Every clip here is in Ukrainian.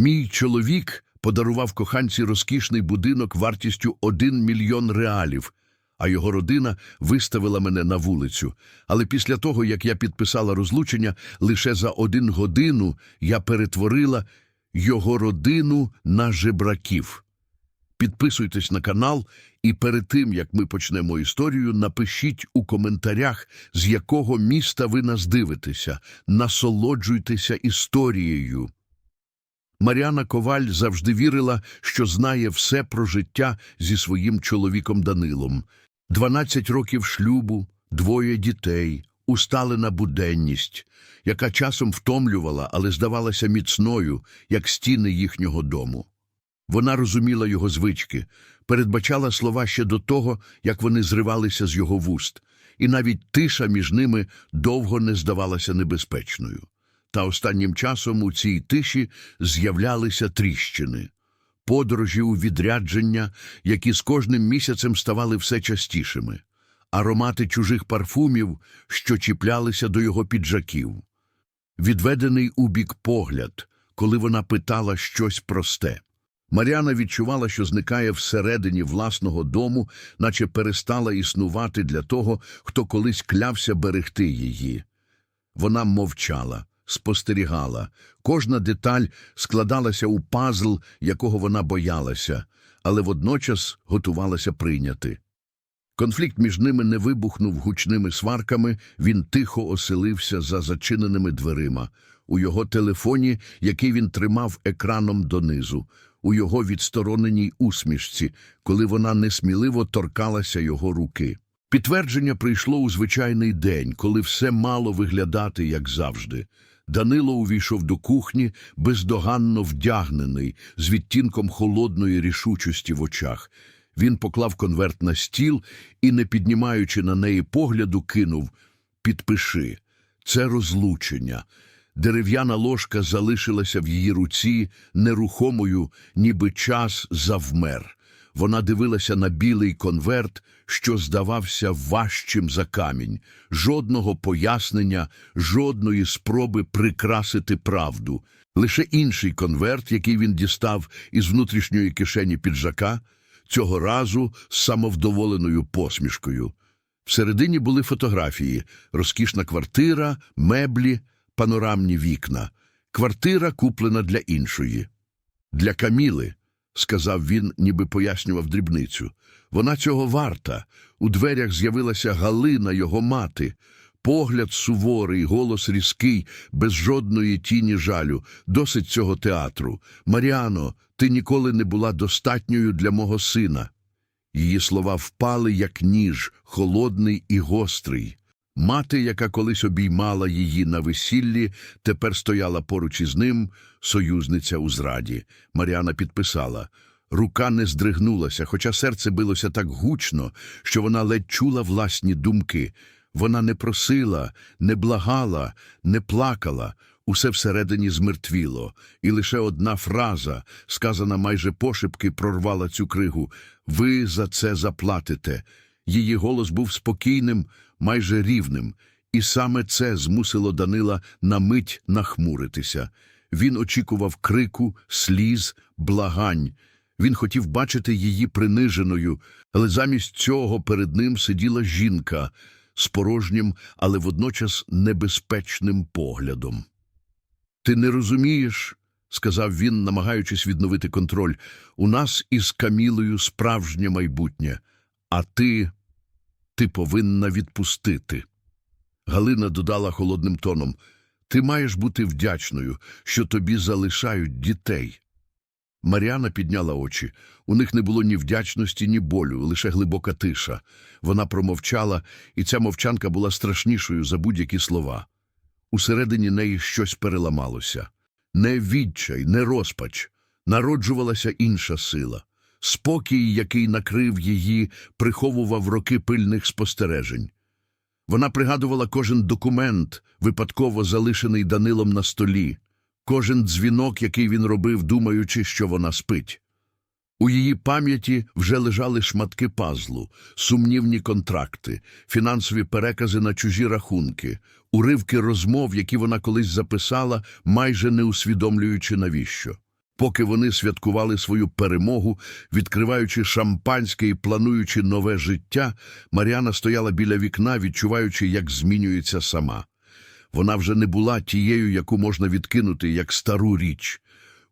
Мій чоловік подарував коханці розкішний будинок вартістю 1 мільйон реалів, а його родина виставила мене на вулицю. Але після того, як я підписала розлучення, лише за один годину я перетворила його родину на жебраків. Підписуйтесь на канал і перед тим, як ми почнемо історію, напишіть у коментарях, з якого міста ви нас дивитеся. Насолоджуйтеся історією. Маріана Коваль завжди вірила, що знає все про життя зі своїм чоловіком Данилом. 12 років шлюбу, двоє дітей, усталена буденність, яка часом втомлювала, але здавалася міцною, як стіни їхнього дому. Вона розуміла його звички, передбачала слова ще до того, як вони зривалися з його вуст, і навіть тиша між ними довго не здавалася небезпечною. Та останнім часом у цій тиші з'являлися тріщини, подорожі у відрядження, які з кожним місяцем ставали все частішими, аромати чужих парфумів, що чіплялися до його піджаків, відведений у бік погляд, коли вона питала щось просте. Мар'яна відчувала, що зникає всередині власного дому, наче перестала існувати для того, хто колись клявся берегти її. Вона мовчала, спостерігала. Кожна деталь складалася у пазл, якого вона боялася, але водночас готувалася прийняти. Конфлікт між ними не вибухнув гучними сварками, він тихо оселився за зачиненими дверима, у його телефоні, який він тримав екраном донизу, у його відстороненій усмішці, коли вона несміливо торкалася його руки. Підтвердження прийшло у звичайний день, коли все мало виглядати, як завжди. Данило увійшов до кухні, бездоганно вдягнений, з відтінком холодної рішучості в очах. Він поклав конверт на стіл і, не піднімаючи на неї погляду, кинув «Підпиши. Це розлучення». Дерев'яна ложка залишилася в її руці нерухомою, ніби час завмер. Вона дивилася на білий конверт, що здавався важчим за камінь. Жодного пояснення, жодної спроби прикрасити правду. Лише інший конверт, який він дістав із внутрішньої кишені піджака, цього разу з самовдоволеною посмішкою. Всередині були фотографії, розкішна квартира, меблі, панорамні вікна. Квартира куплена для іншої. Для Каміли, сказав він, ніби пояснював дрібницю. Вона цього варта. У дверях з'явилася Галина, його мати. Погляд суворий, голос різкий, без жодної тіні жалю. Досить цього театру. Маріано, ти ніколи не була достатньою для мого сина. Її слова впали, як ніж, холодний і гострий. Мати, яка колись обіймала її на весіллі, тепер стояла поруч із ним, союзниця у зраді. Маріана підписала. Рука не здригнулася, хоча серце билося так гучно, що вона ледь чула власні думки. Вона не просила, не благала, не плакала. Усе всередині змертвіло, і лише одна фраза, сказана майже пошепки, прорвала цю кригу. Ви за це заплатите. Її голос був спокійним, майже рівним, і саме це змусило Данила на мить нахмуритися. Він очікував крику, сліз, благань. Він хотів бачити її приниженою, але замість цього перед ним сиділа жінка з порожнім, але водночас небезпечним поглядом. Ти не розумієш, сказав він, намагаючись відновити контроль, у нас із Камілою справжнє майбутнє, а ти, ти повинна відпустити. Галина додала холодним тоном, ти маєш бути вдячною, що тобі залишають дітей. Маріана підняла очі. У них не було ні вдячності, ні болю, лише глибока тиша. Вона промовчала, і ця мовчанка була страшнішою за будь-які слова. Усередині неї щось переламалося. Не відчай, не розпач. Народжувалася інша сила. Спокій, який накрив її, приховував роки пильних спостережень. Вона пригадувала кожен документ, випадково залишений Данилом на столі, кожен дзвінок, який він робив, думаючи, що вона спить. У її пам'яті вже лежали шматки пазлу, сумнівні контракти, фінансові перекази на чужі рахунки, уривки розмов, які вона колись записала, майже не усвідомлюючи навіщо. Поки вони святкували свою перемогу, відкриваючи шампанське і плануючи нове життя, Маріана стояла біля вікна, відчуваючи, як змінюється сама. Вона вже не була тією, яку можна відкинути, як стару річ.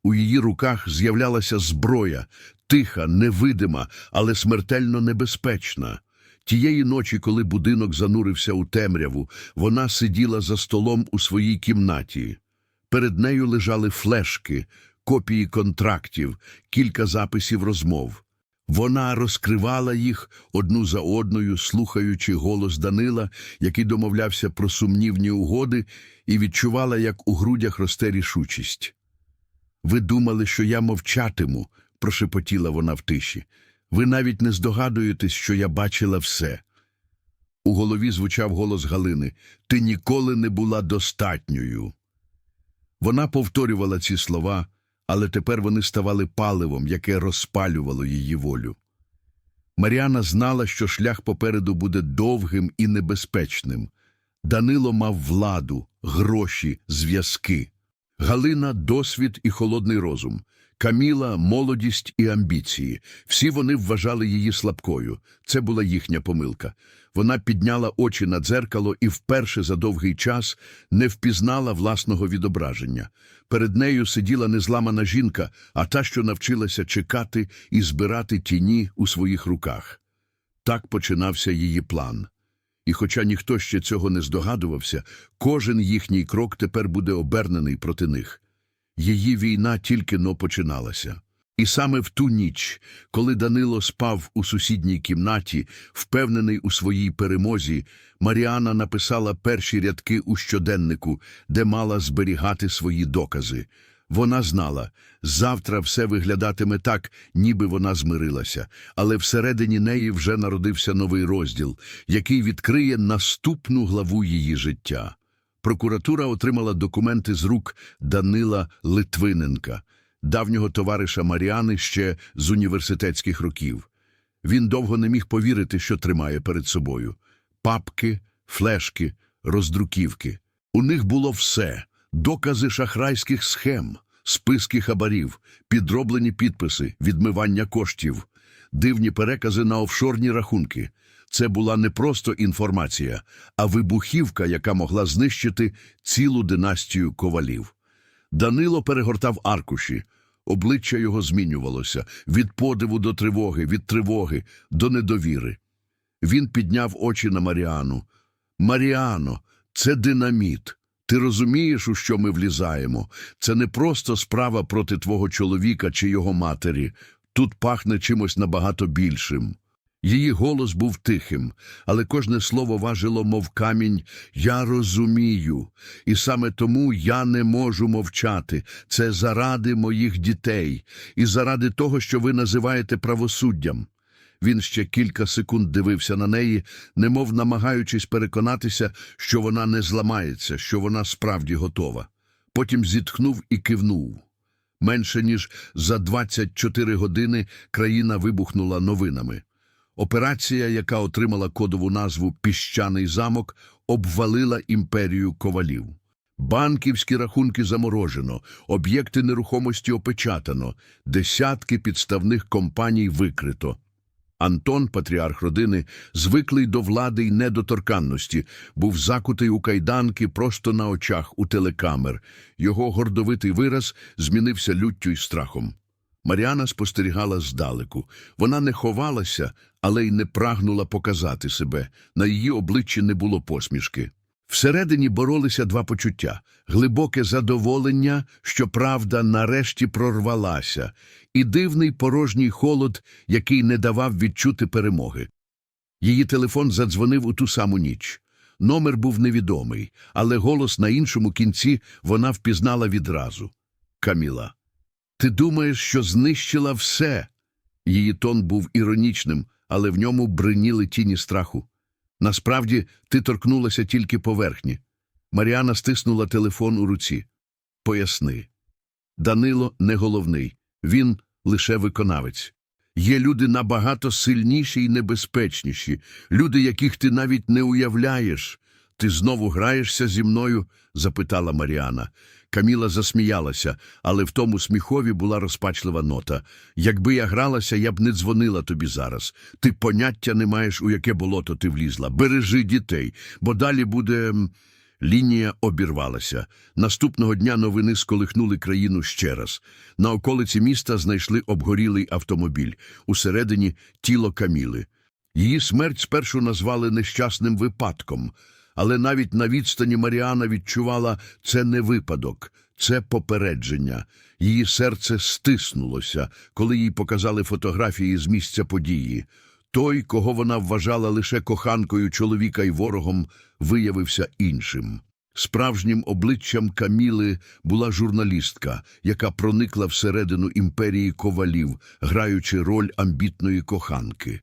У її руках з'являлася зброя, тиха, невидима, але смертельно небезпечна. Тієї ночі, коли будинок занурився у темряву, вона сиділа за столом у своїй кімнаті. Перед нею лежали флешки, копії контрактів, кілька записів розмов. Вона розкривала їх одну за одною, слухаючи голос Данила, який домовлявся про сумнівні угоди, і відчувала, як у грудях росте рішучість. Ви думали, що я мовчатиму, прошепотіла вона в тиші. Ви навіть не здогадуєтесь, що я бачила все. У голові звучав голос Галини Ти ніколи не була достатньою. Вона повторювала ці слова, але тепер вони ставали паливом, яке розпалювало її волю. Маріана знала, що шлях попереду буде довгим і небезпечним. Данило мав владу, гроші, зв'язки. Галина досвід і холодний розум. Каміла молодість і амбіції. Всі вони вважали її слабкою. Це була їхня помилка. Вона підняла очі на дзеркало і вперше за довгий час не впізнала власного відображення. Перед нею сиділа незламана жінка, а та, що навчилася чекати і збирати тіні у своїх руках. Так починався її план. І хоча ніхто ще цього не здогадувався, кожен їхній крок тепер буде обернений проти них. Її війна тільки но починалася. І саме в ту ніч, коли Данило спав у сусідній кімнаті, впевнений у своїй перемозі, Маріана написала перші рядки у щоденнику, де мала зберігати свої докази. Вона знала, завтра все виглядатиме так, ніби вона змирилася, але всередині неї вже народився новий розділ, який відкриє наступну главу її життя. Прокуратура отримала документи з рук Данила Литвиненка, давнього товариша Маріани ще з університетських років. Він довго не міг повірити, що тримає перед собою. Папки, флешки, роздруківки. У них було все – докази шахрайських схем, списки хабарів, підроблені підписи, відмивання коштів, дивні перекази на офшорні рахунки. Це була не просто інформація, а вибухівка, яка могла знищити цілу династію ковалів. Данило перегортав аркуші. Обличчя його змінювалося від подиву до тривоги, від тривоги до недовіри. Він підняв очі на Маріану. Маріано, це динаміт. Ти розумієш, у що ми влізаємо? Це не просто справа проти твого чоловіка чи його матері. Тут пахне чимось набагато більшим. Її голос був тихим, але кожне слово важило, мов камінь. Я розумію, і саме тому я не можу мовчати. Це заради моїх дітей і заради того, що ви називаєте правосуддям. Він ще кілька секунд дивився на неї, немов намагаючись переконатися, що вона не зламається, що вона справді готова. Потім зітхнув і кивнув. Менше ніж за 24 години країна вибухнула новинами. Операція, яка отримала кодову назву Піщаний замок, обвалила імперію ковалів. Банківські рахунки заморожено, об'єкти нерухомості опечатано, десятки підставних компаній викрито. Антон, патріарх родини, звиклий до влади й недоторканності, був закутий у кайданки просто на очах у телекамер. Його гордовитий вираз змінився люттю й страхом. Маріана спостерігала здалеку. Вона не ховалася, але й не прагнула показати себе. На її обличчі не було посмішки. Всередині боролися два почуття глибоке задоволення, що правда нарешті прорвалася, і дивний порожній холод, який не давав відчути перемоги. Її телефон задзвонив у ту саму ніч. Номер був невідомий, але голос на іншому кінці вона впізнала відразу. Каміла. Ти думаєш, що знищила все? Її тон був іронічним, але в ньому бриніли тіні страху. Насправді, ти торкнулася тільки поверхні. Маріана стиснула телефон у руці. Поясни. Данило не головний, він лише виконавець. Є люди набагато сильніші і небезпечніші, люди, яких ти навіть не уявляєш. Ти знову граєшся зі мною? запитала Маріана. Каміла засміялася, але в тому сміхові була розпачлива нота. Якби я гралася, я б не дзвонила тобі зараз. Ти поняття не маєш, у яке болото ти влізла. Бережи дітей, бо далі буде. Лінія обірвалася. Наступного дня новини сколихнули країну ще раз. На околиці міста знайшли обгорілий автомобіль. Усередині тіло Каміли. Її смерть спершу назвали нещасним випадком, але навіть на відстані Маріана відчувала це не випадок, це попередження. Її серце стиснулося, коли їй показали фотографії з місця події. Той, кого вона вважала лише коханкою чоловіка і ворогом, виявився іншим. Справжнім обличчям Каміли була журналістка, яка проникла всередину імперії ковалів, граючи роль амбітної коханки.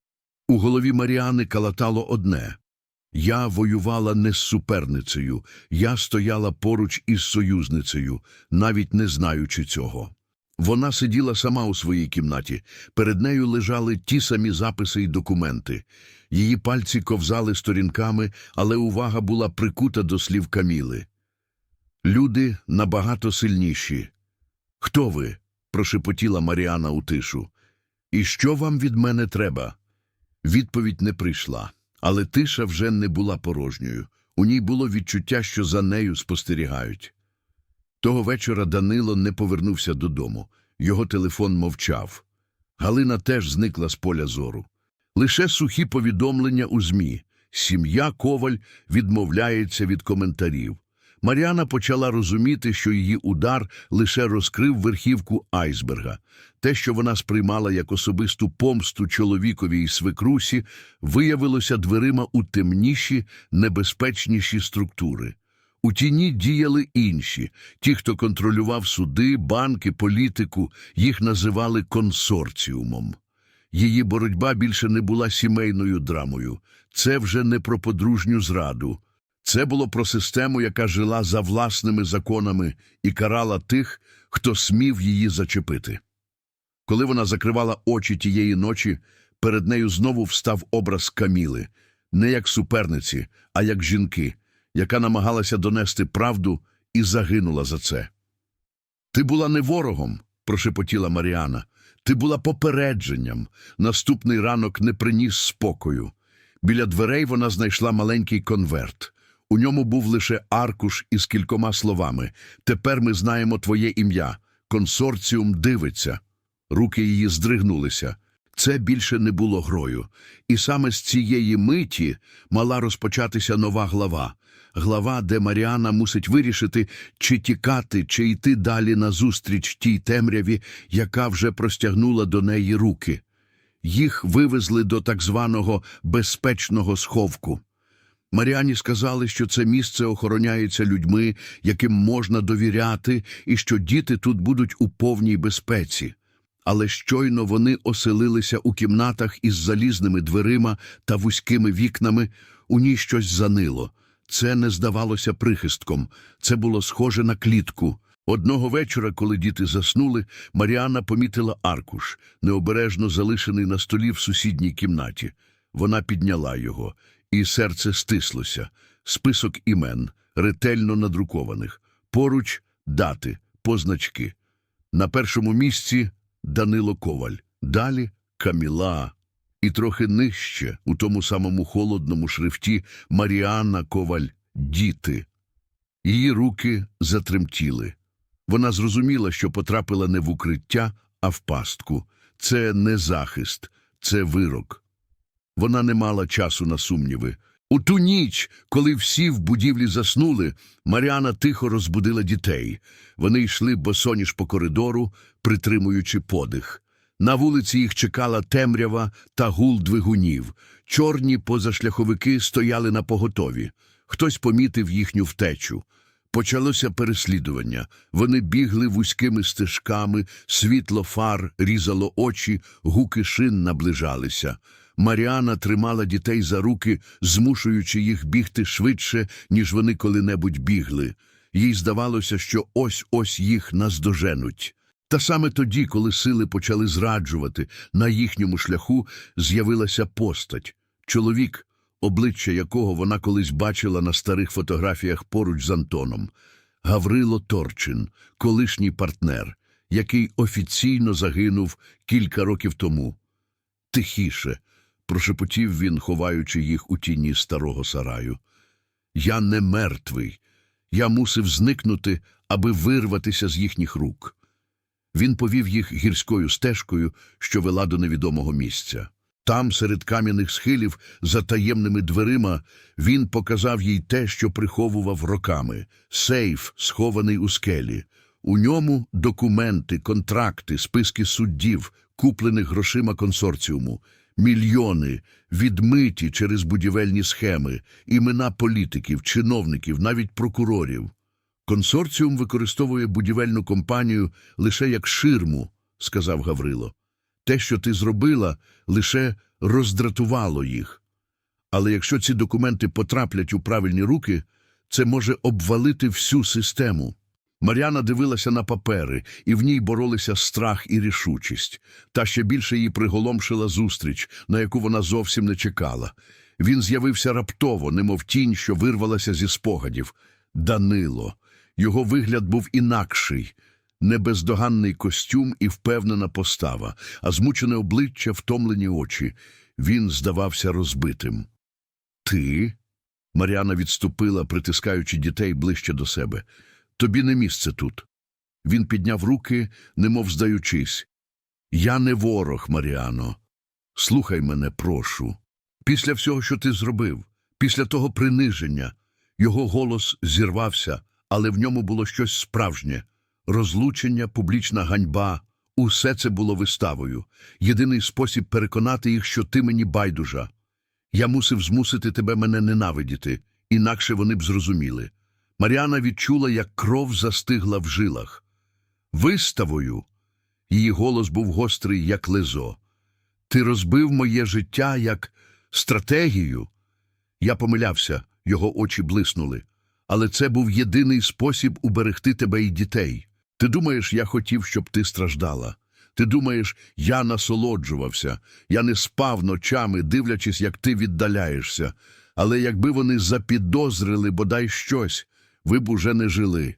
У голові Маріани калатало одне я воювала не з суперницею, я стояла поруч із союзницею, навіть не знаючи цього. Вона сиділа сама у своїй кімнаті. Перед нею лежали ті самі записи й документи. Її пальці ковзали сторінками, але увага була прикута до слів Каміли. Люди набагато сильніші. Хто ви? прошепотіла Маріана у тишу. І що вам від мене треба? Відповідь не прийшла, але тиша вже не була порожньою. У ній було відчуття, що за нею спостерігають. Того вечора Данило не повернувся додому. Його телефон мовчав. Галина теж зникла з поля зору. Лише сухі повідомлення у ЗМІ. Сім'я Коваль відмовляється від коментарів. Маріана почала розуміти, що її удар лише розкрив верхівку айсберга. Те, що вона сприймала як особисту помсту чоловікові і свекрусі, виявилося дверима у темніші, небезпечніші структури. У тіні діяли інші, ті, хто контролював суди, банки, політику, їх називали консорціумом. Її боротьба більше не була сімейною драмою. Це вже не про подружню зраду. Це було про систему, яка жила за власними законами і карала тих, хто смів її зачепити. Коли вона закривала очі тієї ночі, перед нею знову встав образ Каміли, не як суперниці, а як жінки, яка намагалася донести правду і загинула за це. Ти була не ворогом, прошепотіла Маріана. Ти була попередженням. Наступний ранок не приніс спокою. Біля дверей вона знайшла маленький конверт. У ньому був лише аркуш із кількома словами. Тепер ми знаємо твоє ім'я. Консорціум дивиться. Руки її здригнулися. Це більше не було грою. І саме з цієї миті мала розпочатися нова глава. Глава, де Маріана мусить вирішити, чи тікати, чи йти далі назустріч тій темряві, яка вже простягнула до неї руки. Їх вивезли до так званого безпечного сховку. Маріані сказали, що це місце охороняється людьми, яким можна довіряти, і що діти тут будуть у повній безпеці. Але щойно вони оселилися у кімнатах із залізними дверима та вузькими вікнами, у ній щось занило. Це не здавалося прихистком, це було схоже на клітку. Одного вечора, коли діти заснули, Маріана помітила аркуш, необережно залишений на столі в сусідній кімнаті. Вона підняла його, і серце стислося. Список імен, ретельно надрукованих. Поруч дати, позначки. На першому місці Данило Коваль, далі Каміла. І трохи нижче, у тому самому холодному шрифті, Маріанна Коваль Діти. Її руки затремтіли. Вона зрозуміла, що потрапила не в укриття, а в пастку. Це не захист, це вирок. Вона не мала часу на сумніви. У ту ніч, коли всі в будівлі заснули, Маріана тихо розбудила дітей. Вони йшли босоніж по коридору, притримуючи подих. На вулиці їх чекала темрява та гул двигунів. Чорні позашляховики стояли на поготові. Хтось помітив їхню втечу. Почалося переслідування. Вони бігли вузькими стежками, світло фар різало очі, гуки шин наближалися. Маріана тримала дітей за руки, змушуючи їх бігти швидше, ніж вони коли-небудь бігли. Їй здавалося, що ось-ось їх наздоженуть. Та саме тоді, коли сили почали зраджувати, на їхньому шляху з'явилася постать. Чоловік, обличчя якого вона колись бачила на старих фотографіях поруч з Антоном. Гаврило Торчин, колишній партнер, який офіційно загинув кілька років тому. Тихіше, прошепотів він, ховаючи їх у тіні старого сараю. Я не мертвий. Я мусив зникнути, аби вирватися з їхніх рук. Він повів їх гірською стежкою, що вела до невідомого місця. Там, серед кам'яних схилів, за таємними дверима, він показав їй те, що приховував роками – сейф, схований у скелі. У ньому документи, контракти, списки суддів, куплених грошима консорціуму, мільйони, відмиті через будівельні схеми, імена політиків, чиновників, навіть прокурорів. Консорціум використовує будівельну компанію лише як ширму, сказав Гаврило. Те, що ти зробила, лише роздратувало їх. Але якщо ці документи потраплять у правильні руки, це може обвалити всю систему. Мар'яна дивилася на папери, і в ній боролися страх і рішучість. Та ще більше її приголомшила зустріч, на яку вона зовсім не чекала. Він з'явився раптово, немов тінь, що вирвалася зі спогадів. Данило. Його вигляд був інакший. Не бездоганний костюм і впевнена постава, а змучене обличчя, втомлені очі. Він здавався розбитим. Ти? Мар'яна відступила, притискаючи дітей ближче до себе. Тобі не місце тут. Він підняв руки, немов здаючись. Я не ворог, Маріано. Слухай мене, прошу. Після всього, що ти зробив, після того приниження, його голос зірвався, але в ньому було щось справжнє. Розлучення, публічна ганьба – усе це було виставою. Єдиний спосіб переконати їх, що ти мені байдужа. Я мусив змусити тебе мене ненавидіти, інакше вони б зрозуміли. Маріана відчула, як кров застигла в жилах. Виставою. Її голос був гострий, як лезо. Ти розбив моє життя як стратегію. Я помилявся, його очі блиснули. Але це був єдиний спосіб уберегти тебе і дітей. Ти думаєш, я хотів, щоб ти страждала. Ти думаєш, я насолоджувався, я не спав ночами, дивлячись, як ти віддаляєшся. Але якби вони запідозрили бодай щось, ви б уже не жили.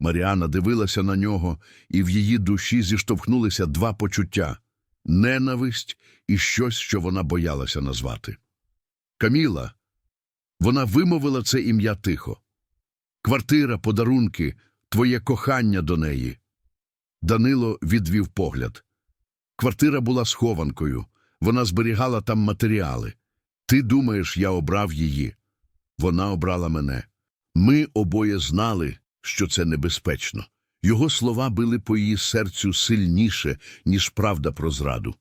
Маріана дивилася на нього, і в її душі зіштовхнулися два почуття ненависть і щось, що вона боялася назвати. Каміла. Вона вимовила це ім'я тихо. Квартира, подарунки, твоє кохання до неї. Данило відвів погляд. Квартира була схованкою, вона зберігала там матеріали. Ти думаєш, я обрав її. Вона обрала мене. Ми обоє знали, що це небезпечно. Його слова били по її серцю сильніше, ніж правда про зраду.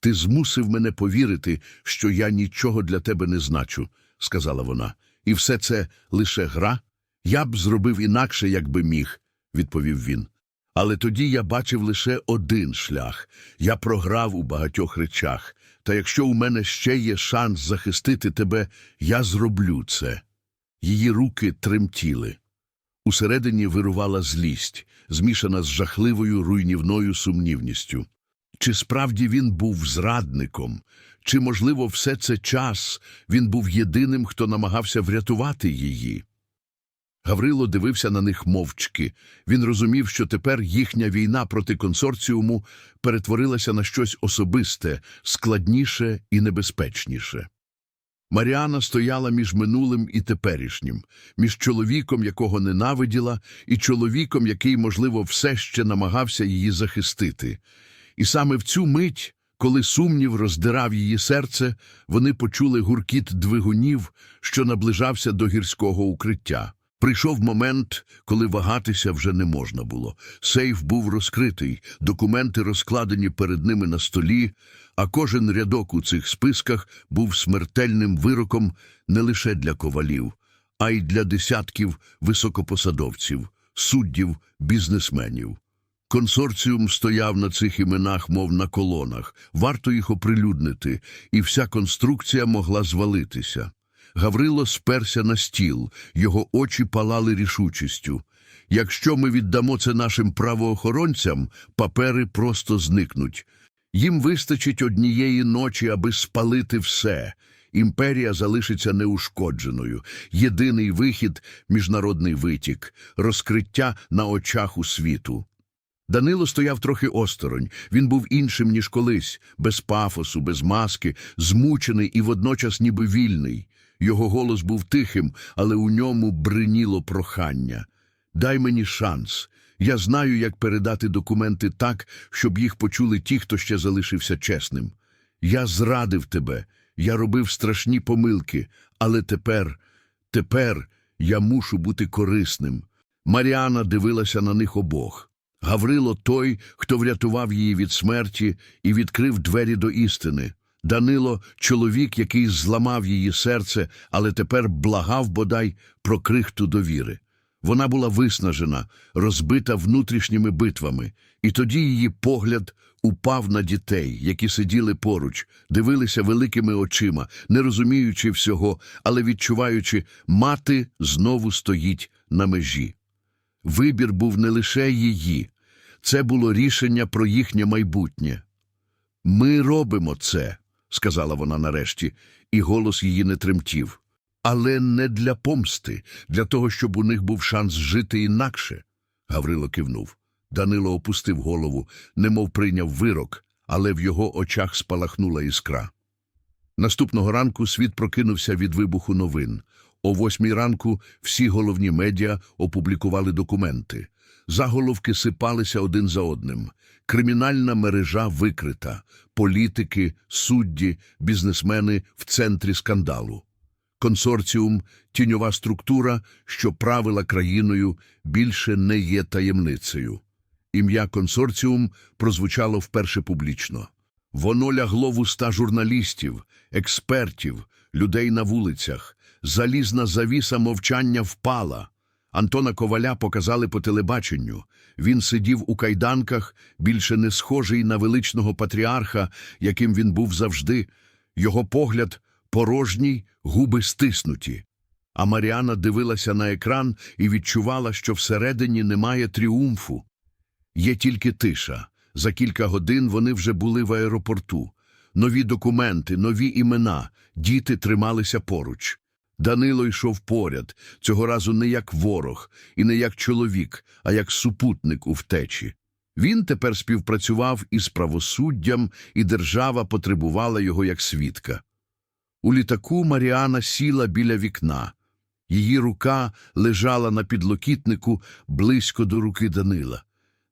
Ти змусив мене повірити, що я нічого для тебе не значу, сказала вона. І все це лише гра? Я б зробив інакше, якби міг, відповів він. Але тоді я бачив лише один шлях. Я програв у багатьох речах. Та якщо у мене ще є шанс захистити тебе, я зроблю це. Її руки тремтіли. Усередині вирувала злість, змішана з жахливою руйнівною сумнівністю. Чи справді він був зрадником? Чи, можливо, все це час він був єдиним, хто намагався врятувати її? Гаврило дивився на них мовчки. Він розумів, що тепер їхня війна проти консорціуму перетворилася на щось особисте, складніше і небезпечніше. Маріана стояла між минулим і теперішнім, між чоловіком, якого ненавиділа, і чоловіком, який, можливо, все ще намагався її захистити. І саме в цю мить, коли сумнів роздирав її серце, вони почули гуркіт двигунів, що наближався до гірського укриття. Прийшов момент, коли вагатися вже не можна було. Сейф був розкритий, документи розкладені перед ними на столі, а кожен рядок у цих списках був смертельним вироком не лише для ковалів, а й для десятків високопосадовців, суддів, бізнесменів. Консорціум стояв на цих іменах, мов на колонах. Варто їх оприлюднити, і вся конструкція могла звалитися. Гаврило сперся на стіл, його очі палали рішучістю. Якщо ми віддамо це нашим правоохоронцям, папери просто зникнуть. Їм вистачить однієї ночі, аби спалити все, імперія залишиться неушкодженою. Єдиний вихід – міжнародний витік, розкриття на очах у світу. Данило стояв трохи осторонь. Він був іншим, ніж колись, без пафосу, без маски, змучений і водночас ніби вільний. Його голос був тихим, але у ньому бриніло прохання. «Дай мені шанс. Я знаю, як передати документи так, щоб їх почули ті, хто ще залишився чесним. Я зрадив тебе, я робив страшні помилки, але тепер, тепер я мушу бути корисним». Маріана дивилася на них обох. Гаврило той, хто врятував її від смерті і відкрив двері до істини. Данило – чоловік, який зламав її серце, але тепер благав бодай про крихту довіри. Вона була виснажена, розбита внутрішніми битвами, і тоді її погляд упав на дітей, які сиділи поруч, дивилися великими очима, не розуміючи всього, але відчуваючи, мати знову стоїть на межі. Вибір був не лише її, це було рішення про їхнє майбутнє. Ми робимо це, сказала вона нарешті, і голос її не тремтів. Але не для помсти, для того, щоб у них був шанс жити інакше. Гаврило кивнув. Данило опустив голову, немов прийняв вирок, але в його очах спалахнула іскра. Наступного ранку світ прокинувся від вибуху новин. О восьмій ранку всі головні медіа опублікували документи. Заголовки сипалися один за одним. Кримінальна мережа викрита. Політики, судді, бізнесмени в центрі скандалу. Консорціум – тіньова структура, що правила країною, більше не є таємницею. Ім'я консорціум прозвучало вперше публічно. Воно лягло в уста журналістів, експертів, людей на вулицях. Залізна завіса мовчання впала. Антона Коваля показали по телебаченню. Він сидів у кайданках, більше не схожий на величного патріарха, яким він був завжди. Його погляд порожній, губи стиснуті. А Маріана дивилася на екран і відчувала, що всередині немає тріумфу. Є тільки тиша. За кілька годин вони вже були в аеропорту. Нові документи, нові імена, діти трималися поруч. Данило йшов поряд, цього разу не як ворог і не як чоловік, а як супутник у втечі. Він тепер співпрацював із правосуддям, і держава потребувала його як свідка. У літаку Маріана сіла біля вікна. Її рука лежала на підлокітнику близько до руки Данила.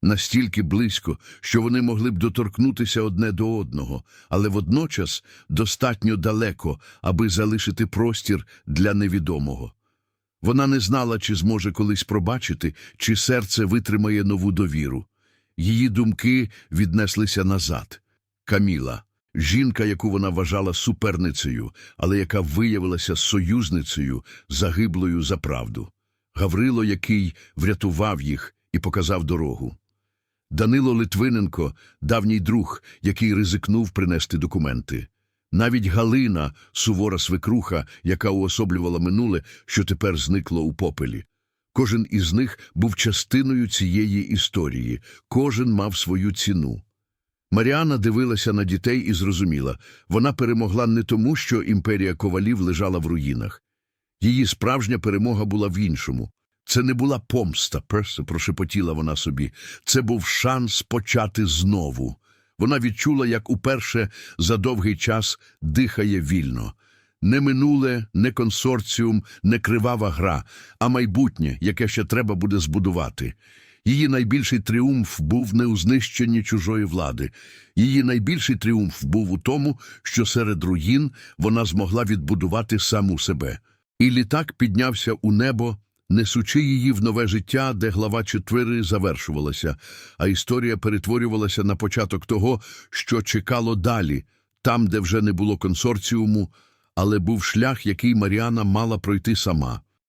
Настільки близько, що вони могли б доторкнутися одне до одного, але водночас достатньо далеко, аби залишити простір для невідомого. Вона не знала, чи зможе колись пробачити, чи серце витримає нову довіру. Її думки віднеслися назад. Каміла, жінка, яку вона вважала суперницею, але яка виявилася союзницею, загиблою за правду. Гаврило, який врятував їх і показав дорогу. Данило Литвиненко – давній друг, який ризикнув принести документи. Навіть Галина – сувора свекруха, яка уособлювала минуле, що тепер зникло у попелі. Кожен із них був частиною цієї історії, кожен мав свою ціну. Маріана дивилася на дітей і зрозуміла, вона перемогла не тому, що імперія ковалів лежала в руїнах. Її справжня перемога була в іншому. Це не була помста, персе, прошепотіла вона собі. Це був шанс почати знову. Вона відчула, як уперше за довгий час дихає вільно. Не минуле, не консорціум, не кривава гра, а майбутнє, яке ще треба буде збудувати. Її найбільший тріумф був не у знищенні чужої влади. Її найбільший тріумф був у тому, що серед руїн вона змогла відбудувати саму себе. І літак піднявся у небо, несучи її в нове життя, де глава 4 завершувалася, а історія перетворювалася на початок того, що чекало далі, там, де вже не було консорціуму, але був шлях, який Маріана мала пройти сама.